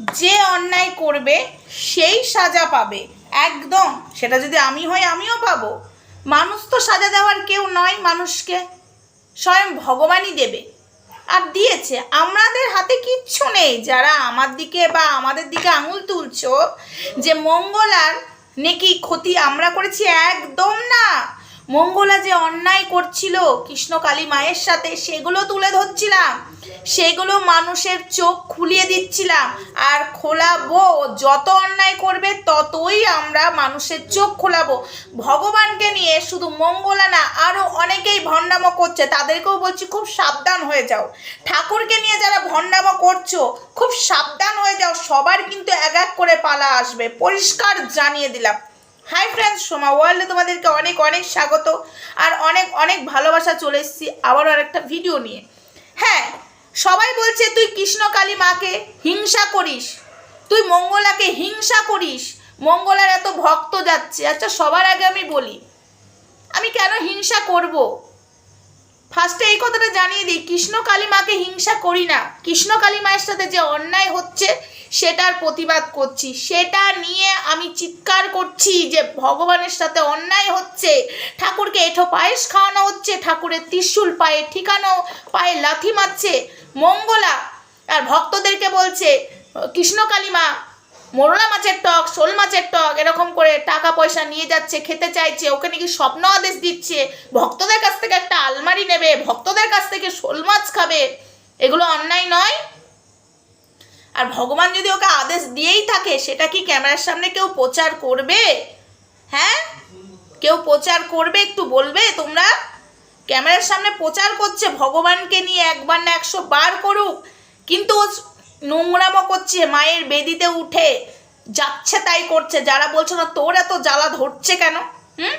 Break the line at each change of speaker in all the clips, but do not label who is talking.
যে অন্যায় করবে, সেই সাজা পাবে। একদম। সেটা যদি আমি হই, আমিও পাবো। মানুষ তো সাজা দেওয়ার কেউ নয় মানুষকে। স্বয়ং ভগবানই দেবে। আর দিয়েছে। আমাদের হাতে কিচ্ছু নেই। যারা আমার দিকে বা আমাদের দিকে আঙুল তুলছ, যে মঙ্গলার নাকি ক্ষতি আমরা করেছি, একদম না। মঙ্গলা যে অন্যায় করছিল কৃষ্ণকালী মায়ের সাথে, সেগুলো তুলে ধরছিলাম। সেগুলো মানুষের চোখ খুলিয়ে দিচ্ছিলাম। আর খোলাবো, যত অন্যায় করবে ততই আমরা মানুষের চোখ খোলাবো। ভগবানকে নিয়ে শুধু মঙ্গলা না আরও অনেকেই ভণ্ডামো করছে। তাদেরকেও বলছি, খুব সাবধান হয়ে যাও। ঠাকুরকে নিয়ে যারা ভণ্ডামো করছ, খুব সাবধান হয়ে যাও। সবার কিন্তু এক এক করে পালা আসবে। পরিষ্কার জানিয়ে দিলাম। হাই ফ্রেন্ডস সোমা ওয়ার্ল্ডে তোমাদেরকে অনেক অনেক স্বাগত আর অনেক অনেক ভালোবাসা চলে এসেছি আবারও আরেকটা ভিডিও নিয়ে। হ্যাঁ সবাই বলছে তুই কৃষ্ণকালী মাকে হিংসা করিস, তুই মঙ্গলাকে হিংসা করিস, মঙ্গলার এত ভক্ত যাচ্ছে। আচ্ছা সবার আগে আমি বলি, আমি কেন হিংসা করব? ফার্স্টে এই কথাটা জানিয়ে দিই কৃষ্ণ কালী মাকে হিংসা করি না। কৃষ্ণ কালী মায়ের সাথে যে অন্যায় হচ্ছে সেটার প্রতিবাদ করছি। সেটা নিয়ে আমি চিৎকার করছি যে ভগবানের সাথে অন্যায় হচ্ছে। ঠাকুরকে এঠো পায়েস খাওয়ানো হচ্ছে, ঠাকুরের ত্রিশূল পায়ে ঠিকানো, পায়ে লাথি মারছে। মঙ্গলা, আর ভক্তদেরকে বলছে কৃষ্ণকালী মা মোরলা মাছের টক, শোল মাছের টক, এরকম করে টাকা পয়সা নিয়ে যাচ্ছে, খেতে চাইছে, ওকে নাকি স্বপ্ন আদেশ দিচ্ছে। ভক্তদের কাছ থেকে একটা আলমারি নেবে, ভক্তদের কাছ থেকে শোল মাছ খাবে। এগুলো অন্যায় নয় আর ভগবান যদি ওকে আদেশ দিয়েই থাকে, সেটা কি ক্যামেরার সামনে কেউ প্রচার করবে? হ্যাঁ? কেউ প্রচার করবে একটু বলবে? তোমরা ক্যামেরার সামনে প্রচার করছে, ভগবানকে নিয়ে একবার না একশো বার করুক। কিন্তু ও নোংরামো করছে, মায়ের বেদিতে উঠে যাচ্ছে তাই করছে। যারা বলছে না, তোর এত জ্বালা ধরছে কেন? হুম?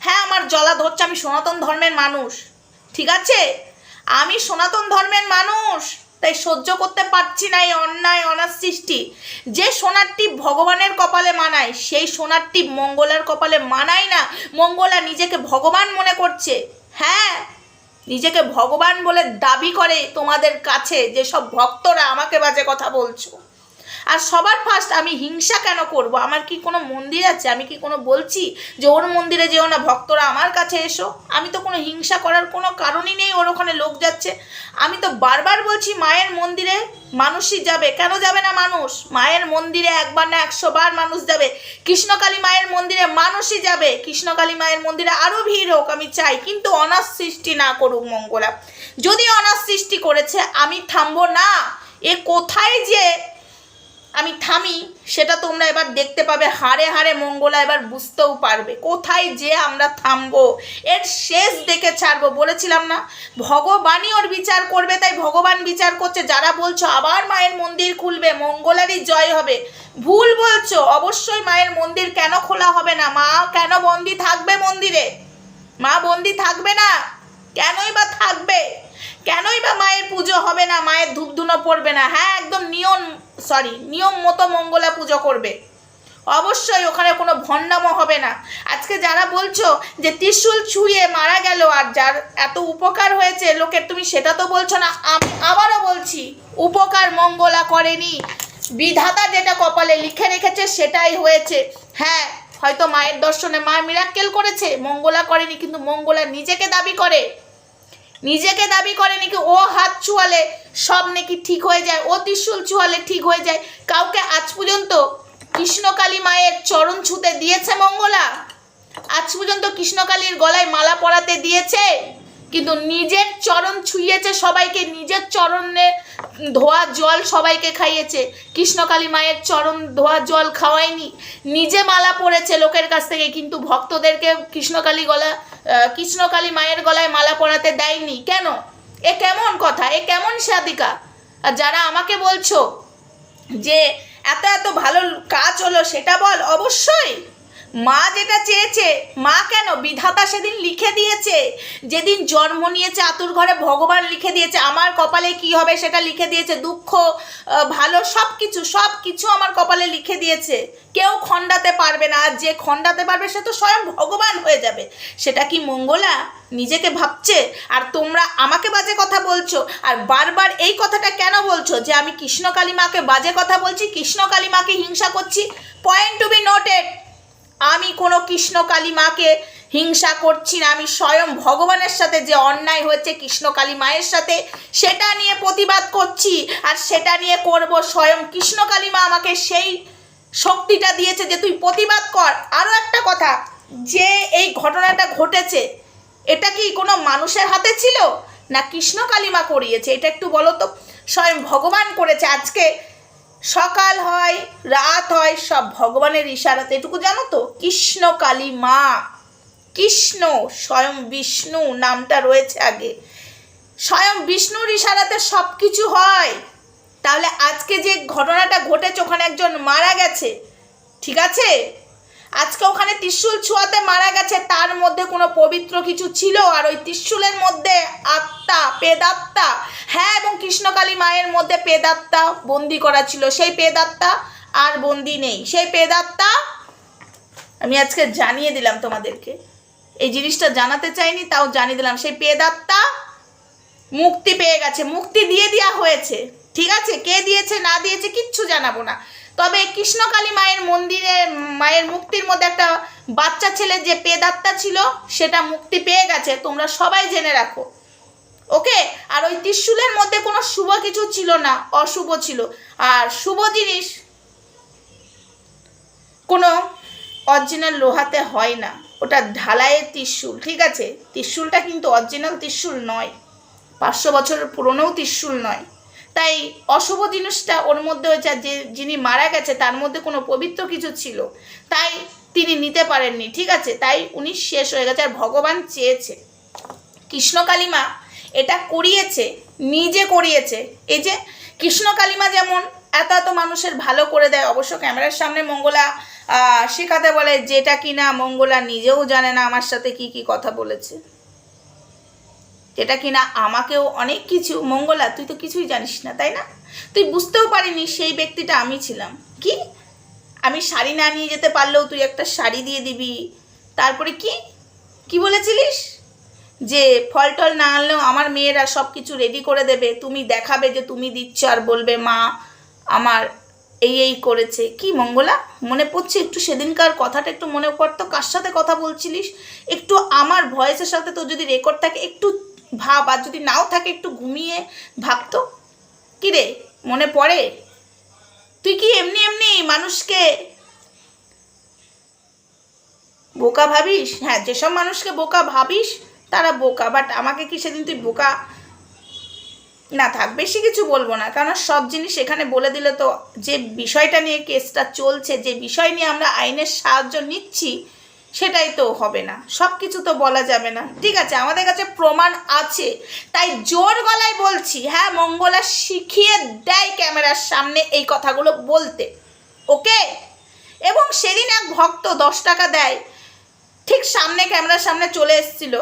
হ্যাঁ আমার জ্বালা ধরছে, আমি সনাতন ধর্মের মানুষ। ঠিক আছে? আমি সনাতন ধর্মের মানুষ। তাই সহ্য করতে পারছি না এই অন্যায়, অনার সৃষ্টি। যে সোনারটি ভগবানের কপালে মানায়, সেই সোনারটি মঙ্গলার কপালে মানায় না। মঙ্গলা নিজেকে ভগবান মনে করছে। হ্যাঁ নিজেকে ভগবান বলে দাবি করে তোমাদের কাছে, যেসব ভক্তরা আমাকে বাজে কথা বলছো। আর সবার ফার্স্ট আমি হিংসা কেন করব? আমার কি কোনো মন্দির আছে? আমি কি কোনো বলছি যে ওর মন্দিরে যেও না, ভক্তরা আমার কাছে এসো? আমি তো কোনো হিংসা করার কোনো কারণই নেই, ওর ওখানে লোক যাচ্ছে। আমি তো বারবার বলছি মায়ের মন্দিরে মানুষই যাবে। কেন যাবে না মানুষ? মায়ের মন্দিরে একবার না একশো বার মানুষ যাবে। কৃষ্ণকালী মায়ের মন্দিরে মানুষই যাবে। কৃষ্ণকালী মায়ের মন্দিরে আরও ভিড় হোক, আমি চাই। কিন্তু অনার সৃষ্টি না করুক মঙ্গলা। যদি অনার সৃষ্টি করেছে, আমি থামবো না। এ কোথায় যে আমি থামি, সেটা তোমরা এবার দেখতে পাবে। হাড়ে হাড়ে মঙ্গলা এবার বুঝতেও পারবে। কোথায় যে আমরা থামবো? এর শেষ দেখে ছাড়বো। বলেছিলাম না, ভগবানই ওর বিচার করবে, তাই ভগবান বিচার করছে। যারা বলছো, আবার মায়ের মন্দির খুলবে, মঙ্গলারই জয় হবে। ভুল বলছো, অবশ্যই মায়ের মন্দির কেন খোলা হবে না? মা কেন বন্দি থাকবে মন্দিরে? মা বন্দি থাকবে না? কেনই বা থাকবে? কেনই বা মায়ের পুজো হবে না? মায়ের ধূপধুনো পড়বে না? হ্যাঁ একদম নিয়ম সরি নিয়ম মতো মঙ্গলা পুজো করবে। অবশ্যই ওখানে কোনো ভণ্ডামো হবে না। আজকে যারা বলছো যে ত্রিশূল ছুঁয়ে মারা গেল আর যার এত উপকার হয়েছে, লোকের তুমি সেটা তো বলছো না, আমি আবারও বলছি, উপকার মঙ্গলা করেনি। বিধাতা যেটা কপালে লিখে রেখেছে সেটাই হয়েছে। হ্যাঁ হয়তো মায়ের দর্শনে মা মিরাক্কেল করেছে, মঙ্গলা করেনি, কিন্তু মঙ্গলা নিজেকে দাবি করে। নিজেকে দাবি করে নাকি ও হাত ছুয়ালে সব নাকি ঠিক হয়ে যায়, ও ত্রিশূল ছুয়ালে ঠিক হয়ে যায়। কাউকে আজ পর্যন্ত কৃষ্ণকালী মায়ের চরণ ছুতে দিয়েছে মঙ্গলা? আজ পর্যন্ত কৃষ্ণকালীর গলায় মালা পরাতে দিয়েছে? কিন্তু নিজের চরণ ছুঁয়েছে সবাইকে, নিজের চরণে ধোয়া জল সবাইকে খাইয়েছে। কৃষ্ণকালী মায়ের চরণ ধোয়া জল খাওয়ায়নি, নিজে মালা পরেছে লোকের কাছ থেকে, কিন্তু ভক্তদেরকে কৃষ্ণকালী গলা কৃষ্ণকালী মায়ের গলায় মালা পরাতে দেয়নি। কেন? এ কেমন কথা? এ কেমন সাদিকা আর যারা আমাকে বলছো যে এত এত ভালো কাজ হলো, সেটা বল অবশ্যই। মা যেটা চেয়েছে, মা কেন? বিধাতা সেদিন লিখে দিয়েছে। যেদিন জন্ম নিয়েছে, আতুর ঘরে ভগবান লিখে দিয়েছে, আমার কপালে কি হবে সেটা লিখে দিয়েছে, দুঃখ ভালো সব কিছু সব কিছু আমার কপালে লিখে দিয়েছে। কেউ খণ্ডাতে পারবে না, আর যে খণ্ডাতে পারবে সে তো স্বয়ং ভগবান হয়ে যাবে। সেটা কি মঙ্গলা? নিজেকে ভাবছে? আর তোমরা আমাকে বাজে কথা বলছো? আর বারবার এই কথাটা কেন বলছো? যে আমি কৃষ্ণকালী মাকে বাজে কথা বলছি, কৃষ্ণকালী মাকে হিংসা করছি? পয়েন্ট টু বি নোটেড আমি কোনো কৃষ্ণকালী মাকে হিংসা করছি না, আমি স্বয়ং ভগবানের সাথে যে অন্যায় হয়েছে কৃষ্ণকালী মায়ের সাথে, সেটা নিয়ে প্রতিবাদ করছি আর সেটা নিয়ে করব স্বয়ং কৃষ্ণকালী মা আমাকে সেই শক্তিটা দিয়েছে যে তুই প্রতিবাদ কর। আরও একটা কথা, যে এই ঘটনাটা ঘটেছে, এটা কি কোনো মানুষের হাতে ছিল? না কৃষ্ণ কালিমা করিয়েছে? এটা একটু বলো তো, স্বয়ং ভগবান করেছে। আজকে সকাল হয়, রাত হয়, সব ভগবানের ইশারাতে। এটুকু জানো তো? কৃষ্ণ কালী মা। কৃষ্ণ, স্বয়ং বিষ্ণু নামটা রয়েছে আগে। স্বয়ং বিষ্ণুর ইশারাতে সব কিছু হয়। তাহলে আজকে যে ঘটনাটা ঘটেছে, ওখানে একজন মারা গেছে। ঠিক আছে? আজকে ওখানে ত্রিশূল ছোঁয়াতে মারা গেছে, তার মধ্যে কোনো পবিত্র কিছু ছিল? আর ওই ত্রিশূলের মধ্যে আত্মা, পেদাত্মা হ্যাঁ এবং কৃষ্ণকালী মায়ের মধ্যে পেদাত্মা বন্দি করা ছিল। সেই পেদাত্মা আর বন্দি নেই। সেই পেদাত্মা, আমি আজকে জানিয়ে দিলাম তোমাদেরকে। এই জিনিসটা জানাতে চাইনি, তাও জানিয়ে দিলাম। সেই পেদাত্মা মুক্তি পেয়ে গেছে। মুক্তি দিয়ে দেওয়া হয়েছে। ঠিক আছে? কে দিয়েছে, না দিয়েছে, কিচ্ছু জানাব না। তবে কৃষ্ণকালী মায়ের মন্দিরে, মায়ের মুক্তির মধ্যে একটা বাচ্চা ছেলে যে পেদাত্তা ছিল, সেটা মুক্তি পেয়ে গেছে। তোমরা সবাই জেনে রাখো। ওকে? আর ওই ত্রিশূলের মধ্যে কোনো শুভ কিছু ছিল না, অশুভ ছিল। আর শুভ জিনিস কোনো অরিজিনাল লোহাতে হয় না। ওটা ঢালাইয়ের ত্রিশূল, ঠিক আছে? ত্রিশূলটা কিন্তু অরিজিনাল ত্রিশূল নয়। পাঁচশো বছরের পুরনোও ত্রিশূল নয়। তাই অশুভ জিনিসটা ওর মধ্যে হয়েছে যে যিনি মারা গেছে তার মধ্যে কোনো পবিত্র কিছু ছিল, তাই তিনি নিতে পারেননি, ঠিক আছে? তাই উনি শেষ হয়ে গেছে আর ভগবান চেয়েছে। কৃষ্ণ কালিমা এটা করিয়েছে, নিজে করিয়েছে। এই যে কৃষ্ণ কালিমা যেমন এত এত মানুষের ভালো করে দেয়, অবশ্য ক্যামেরার সামনে মঙ্গলা শেখাতে বলে যেটা কিনা মঙ্গলা নিজেও জানে না আমার সাথে কি কি কথা বলেছে। যেটা কিনা আমাকেও অনেক কিছু, মঙ্গলা, তুই তো কিছুই জানিস না, তাই না? তুই বুঝতেও পারিনি সেই ব্যক্তিটা আমি ছিলাম। কি? আমি শাড়ি না নিয়ে যেতে পারলেও তুই একটা শাড়ি দিয়ে দিবি। তারপরে কি? কি বলেছিলিস? যে ফল টল না আনলেও আমার মেয়েরা সব কিছু রেডি করে দেবে, তুমি দেখাবে যে তুমি দিচ্ছ আর বলবে, মা, আমার এই এই করেছে। কি মঙ্গলা? মনে পড়ছে একটু সেদিনকার কথাটা, একটু মনে পড়তো? কার সাথে কথা বলছিলিস? একটু আমার ভয়েসের সাথে তোর যদি রেকর্ড থাকে, একটু ভাব, আর যদি নাও থাকে একটু ঘুমিয়ে ভাবতো রে, মনে পড়ে? তুই কি এমনি এমনি মানুষকে বোকা ভাবিস? হ্যাঁ যেসব মানুষকে বোকা ভাবিস, তারা বোকা। বাট আমাকে কি সেদিন তুই বোকা? না থাক, বেশি কিছু বলব না। কারণ সব জিনিস এখানে বলে দিলে তো যে বিষয়টা নিয়ে কেসটা চলছে, যে বিষয় নিয়ে আমরা আইনের সাহায্য নিচ্ছি সেটাই তো হবে না। সব কিছু তো বলা যাবে না। ঠিক আছে, আমাদের কাছে প্রমাণ আছে। তাই জোর গলায় বলছি হ্যাঁ মঙ্গলা শিখিয়ে দেয় ক্যামেরার সামনে এই কথাগুলো বলতে। ওকে? এবং সেদিন এক ভক্ত দশ টাকা দেয়, ঠিক সামনে ক্যামেরার সামনে চলে এসেছিল।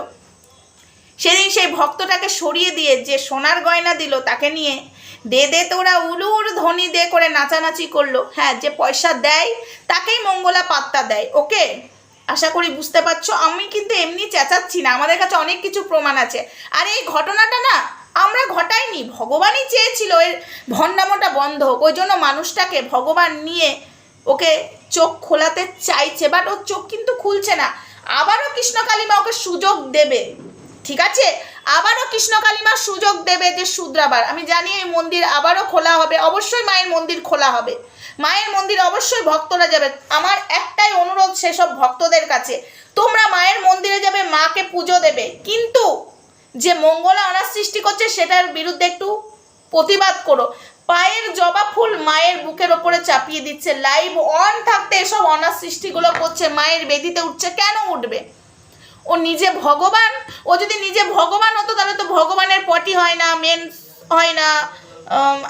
সেদিন সেই ভক্তটাকে সরিয়ে দিয়ে যে সোনার গয়না দিল তাকে নিয়ে, দে দে, তোরা উলুর ধ্বনি দে করে নাচানাচি করল। হ্যাঁ যে পয়সা দেয়, তাকেই মঙ্গলা পাত্তা দেয়। ওকে? আশা করি বুঝতে পারছ। আমি কিন্তু এমনি চেঁচাচ্ছি না, আমাদের কাছে অনেক কিছু প্রমাণ আছে। আর এই ঘটনাটা না, আমরা ঘটাইনি, ভগবানই চেয়েছিল এর ভণ্ডামোটা বন্ধ হোক, ওই জন্য মানুষটাকে ভগবান নিয়ে ওকে চোখ খোলাতে চাইছে বাট ওর চোখ কিন্তু খুলছে না। আবারও কৃষ্ণ কালিমা ওকে সুযোগ দেবে, ঠিক আছে? আবারও কৃষ্ণ কালিমা সুযোগ দেবে যে শুদ্রাবার। আমি জানি এই মন্দির আবারও খোলা হবে, অবশ্যই মায়ের মন্দির খোলা হবে। মায়ের মন্দির অবশ্যই ভক্তরা যাবে। আমার একটাই অনুরোধ সেসব ভক্তদের কাছে, তোমরা মায়ের মন্দিরে যাবে, মাকে পুজো দেবে। কিন্তু যে মঙ্গলা অনার সৃষ্টি করছে সেটার বিরুদ্ধে একটু প্রতিবাদ করো। পায়ের জবা ফুল মায়ের বুকের ওপরে চাপিয়ে দিচ্ছে। লাইভ অন থাকতে এসব অনার সৃষ্টিগুলো করছে, মায়ের বেদিতে উঠছে, কেন উঠবে? ও নিজে ভগবান? ও যদি নিজে ভগবান হতো, তাহলে তো ভগবানের পটি হয় না মেন হয় না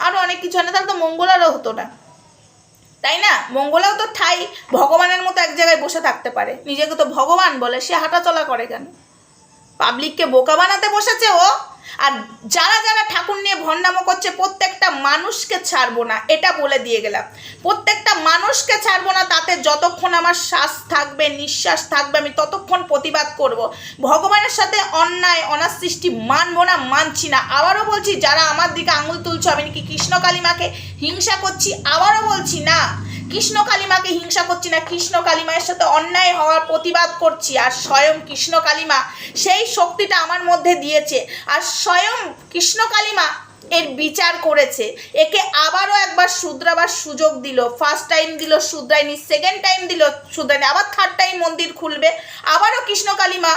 আরও অনেক কিছু হয় না, তাহলে তো মঙ্গলারও হতো না। তাই না? মঙ্গলাও তো ঠাই, ভগবানের মতো এক জায়গায় বসে থাকতে পারে। নিজেকে তো ভগবান বলে, সে হাঁটাচলা করে কেন? পাবলিককে বোকা বানাতে বসেছে ও? আর যারা যারা ঠাকুর নিয়ে ভণ্ডামো করছে, প্রত্যেকটা মানুষকে ছাড়বো না, এটা বলে দিয়ে গেলাম। প্রত্যেকটা মানুষকে ছাড়বো না, তাতে যতক্ষণ আমার শ্বাস থাকবে, নিঃশ্বাস থাকবে, আমি ততক্ষণ প্রতিবাদ করব। ভগবানের সাথে অন্যায় অনার সৃষ্টি মানবো না, মানছি না। আবারও বলছি, যারা আমার দিকে আঙুল তুলছো, আমি নাকি কৃষ্ণ কালিমাকে হিংসা করছি, আবারও বলছি না। কৃষ্ণ কালিমাকে হিংসা করছি না, কৃষ্ণ কালিমায়ের সাথে অন্যায় হওয়ার প্রতিবাদ করছি, আর স্বয়ং কৃষ্ণ কালিমা সেই শক্তিটা আমার মধ্যে দিয়েছে, আর স্বয়ং কৃষ্ণ কালিমা এর বিচার করেছে। একে আবারও একবার শুধরাবার সুযোগ দিল ফার্স্ট টাইম দিল, শুধরায়নি সেকেন্ড টাইম দিল, শুধরায়নি, আবার থার্ড টাইম মন্দির খুলবে, আবারও কৃষ্ণ কালিমা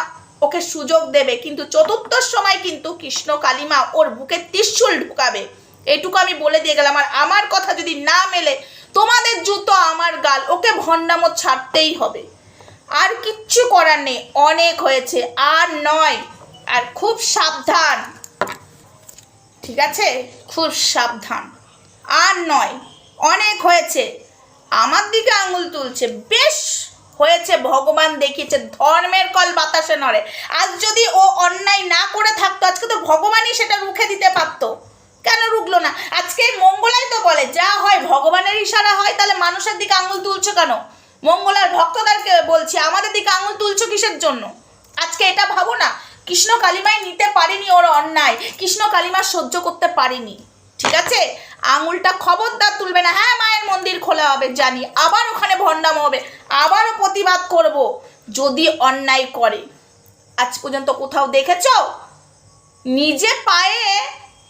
ওকে সুযোগ দেবে, কিন্তু চতুর্থ সময় কিন্তু কৃষ্ণ কালিমা ওর বুকে ত্রিশূল ঢুকাবে। এটুকু আমি বলে দিয়ে গেলাম, আর আমার কথা যদি না মেলে তোমাদের জুতো আমার গাল, ওকে ভণ্ডামো ছাড়তেই হবে। আর কিচ্ছু করার নেই, অনেক হয়েছে, আর নয়, আর খুব সাবধান। ঠিক আছে? খুব সাবধান। আর নয়, অনেক হয়েছে, আমার দিকে আঙুল তুলছে, বেশ হয়েছে, ভগবান দেখিয়েছে, ধর্মের কল বাতাসে নড়ে। আজ যদি ও অন্যায় না করে থাকতো, আজকে তো ভগবানই সেটা রুখে দিতে পারতো। কেন রুখলো না? আজকে মঙ্গলাই তো বলে, যা হয় ভগবানের ইশারা হয়, তাহলে মানুষের দিকে আঙুল তুলছো কেন? মঙ্গলার ভক্তদেরকে বলছি, আমাদের দিকে আঙুল তুলছো কিসের জন্য? আজকে এটা ভাবো না, কৃষ্ণ কালিমায় নিতে পারেনি ওর অন্যায়, কৃষ্ণ কালিমা সহ্য করতে পারিনি, ঠিক আছে? আঙুলটা খবরদার তুলবে না হ্যাঁ মায়ের মন্দির খোলা হবে, জানি, আবার ওখানে ভণ্ডাম হবে, আবারও প্রতিবাদ করব, যদি অন্যায় করে। আজ পর্যন্ত কোথাও দেখেছ? নিজে পায়ে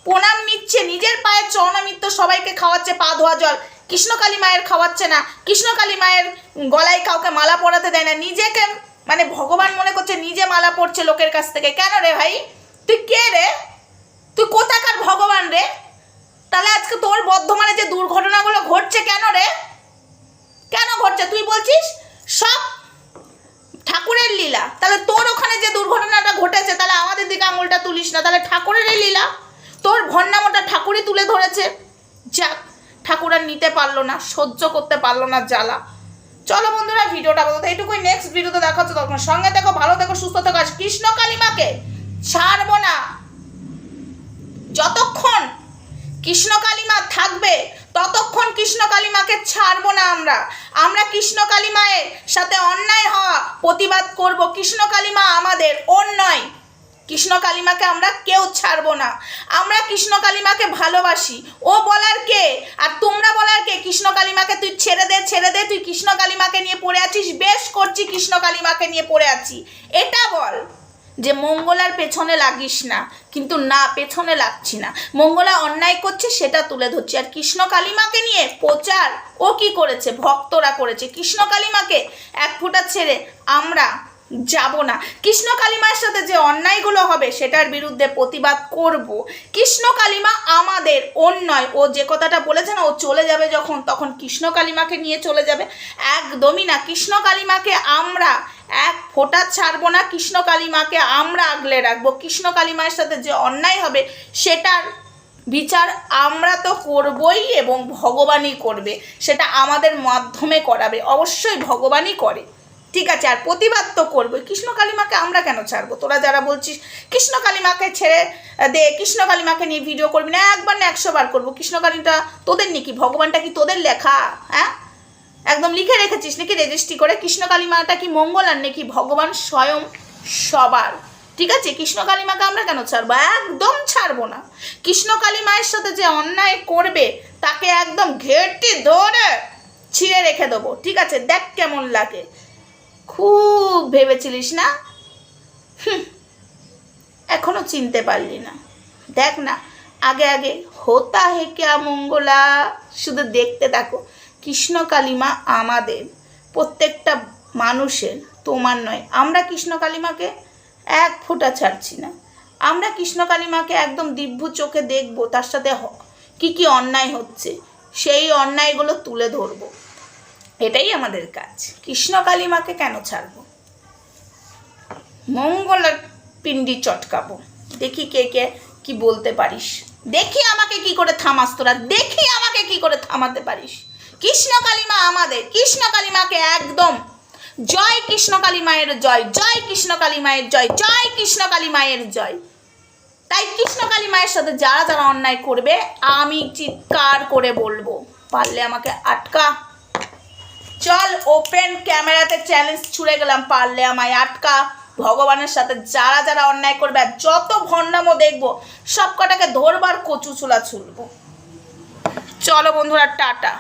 প্রণাম নিচ্ছে, নিজের পায়ে চরণামিত্র সবাইকে খাওয়াচ্ছে, পা ধোয়া জল। কৃষ্ণকালী মায়ের খাওয়াচ্ছে না। কৃষ্ণকালী মায়ের গলায় কাউকে মালা পরাতে দেয় না। নিজেকে মানে ভগবান মনে করছে নিজে মালা পড়ছে লোকের কাছ থেকে। কেন রে ভাই? তুই কে রে? তুই কোথাকার ভগবান রে? তাহলে আজকে তোর বর্ধমানে যে দুর্ঘটনাগুলো ঘটছে কেন রে? কেন ঘটছে? তুই বলছিস সব ঠাকুরের লীলা। তাহলে তোর ওখানে যে দুর্ঘটনাটা ঘটেছে, তাহলে আমাদের দিকে আঙুলটা তুলিস না। তাহলে ঠাকুরেরই লীলা। তোর ভন্নামটা ঠাকুরই তুলে ধরেছে। যাক, ঠাকুর আর নিতে পারল না, সহ্য করতে পারল না জ্বালা। চলো বন্ধুরা, ভিডিওটা বলতো এইটুকুই। নেক্সট ভিডিওতে দেখা হচ্ছে তখন সঙ্গে দেখো ভালো দেখো সুস্থ থেকো। আর কৃষ্ণ কালিমাকে ছাড়বো না। যতক্ষণ কৃষ্ণ কালিমা থাকবে, ততক্ষণ কৃষ্ণ কালিমাকে ছাড়বো না আমরা। আমরা কৃষ্ণ কালিমায়ের সাথে অন্যায় হওয়া প্রতিবাদ করব। কৃষ্ণ কালিমা আমাদের নয়। কৃষ্ণ কালিমাকে আমরা কেউ ছাড়বো না। আমরা কৃষ্ণ কালিমাকে ভালোবাসি। ও বলার কে? আর তোমরা বলার কে? কৃষ্ণ কালিমাকে তুই ছেড়ে দে ছেড়ে দে, তুই কৃষ্ণ কালিমাকে নিয়ে পড়ে আছিস, বেশ করছি কৃষ্ণ কালিমাকে নিয়ে পড়ে আছি। এটা বল যে মঙ্গলার পেছনে লাগিস না, কিন্তু না, পেছনে লাগছি না। মঙ্গলা অন্যায় করছে, সেটা তুলে ধরছি। আর কৃষ্ণ কালিমাকে নিয়ে প্রচার ও কি করেছে? ভক্তরা করেছে। কৃষ্ণ কালিমাকে এক ফোঁটা ছেড়ে আমরা যাব না। কৃষ্ণ কালিমার সাথে যে অন্যায়গুলো হবে, সেটার বিরুদ্ধে প্রতিবাদ করব। কৃষ্ণ কালিমা আমাদের অন্যায়। ও যে কথাটা বলেছে না, ও চলে যাবে যখন, তখন কৃষ্ণ কালিমাকে নিয়ে চলে যাবে। একদমই না। কৃষ্ণ কালিমাকে আমরা এক ফোঁটা ছাড়বো না। কৃষ্ণ কালিমাকে আমরা আগলে রাখব। কৃষ্ণ কালিমার সাথে যে অন্যায় হবে, সেটার বিচার আমরা তো করবই এবং ভগবানই করবে। সেটা আমাদের মাধ্যমে করাবে। অবশ্যই ভগবানই করে। ঠিক আছে, আর প্রতিবাদ তো করবোই। কৃষ্ণ কালিমাকে আমরা কেন ছাড়বো? তোরা যারা বলছিস, কৃষ্ণ কালিমাকে ছেড়ে দে, কৃষ্ণ কালিমাকে নিয়ে ভিডিও করবি না, একবার না একশো বার করব। কৃষ্ণ কালীটা তোদের নাকি? ভগবানটা কি তোদের লেখা? হ্যাঁ? একদম লিখে রেখেছিস নাকি রেজিস্ট্রি করে? কৃষ্ণ কালিমাটা কি মঙ্গল আর নাকি ভগবান স্বয়ং সবার? ঠিক আছে, কৃষ্ণ কালিমাকে আমরা কেন ছাড়বো? একদম ছাড়বো না। কৃষ্ণ কালিমায়ের সাথে যে অন্যায় করবে, তাকে একদম ঘেটে ধরে ছিঁড়ে রেখে দেবো। ঠিক আছে, দেখ কেমন লাগে। খুব ভেবেছিলিস না? এখনও চিনতে পারলি না। দেখ না, আগে আগে হোতা হে ক্যা মঙ্গলা। শুধু দেখতে থাকো, কৃষ্ণ কালিমা আমাদের, প্রত্যেকটা মানুষের, তোমার নয়। আমরা কৃষ্ণ কালিমাকে এক ফোঁটা ছাড়ছি না। আমরা কৃষ্ণ কালিমাকে একদম দিব্য চোখে দেখব, তার সাথে কি কি অন্যায় হচ্ছে, সেই অন্যায়গুলো তুলে ধরবো। এটাই আমাদের কাজ। কৃষ্ণ কালিমাকে কেন ছাড়বো? মঙ্গলার পিন্ডি চটকাবো। দেখি কে কে কি বলতে পারিস। দেখি আমাকে কি করে থামাস তোরা। দেখি আমাকে কি করে থামাতে পারিস। কৃষ্ণ কালিমা আমাদের। কৃষ্ণ কালিমাকে একদম। জয় কৃষ্ণ কালী মায়ের জয়। জয় কৃষ্ণ কালী মায়ের জয়। জয় কৃষ্ণ কালী মায়ের জয়। তাই কৃষ্ণ কালী মায়ের সাথে যারা যারা অন্যায় করবে, আমি চিৎকার করে বলব। পারলে আমাকে আটকা। চল ওপেন ক্যামেরাতে চ্যালেঞ্জ ছুড়ে গেলাম, পারলে আমায় আটকা। ভগবানের সাথে যারা যারা অন্যায় করবে আর যত ভণ্ডামো দেখব সব কটাকে ধরবার কচু চুলা ছুলবো চলো বন্ধুরা, টাটা।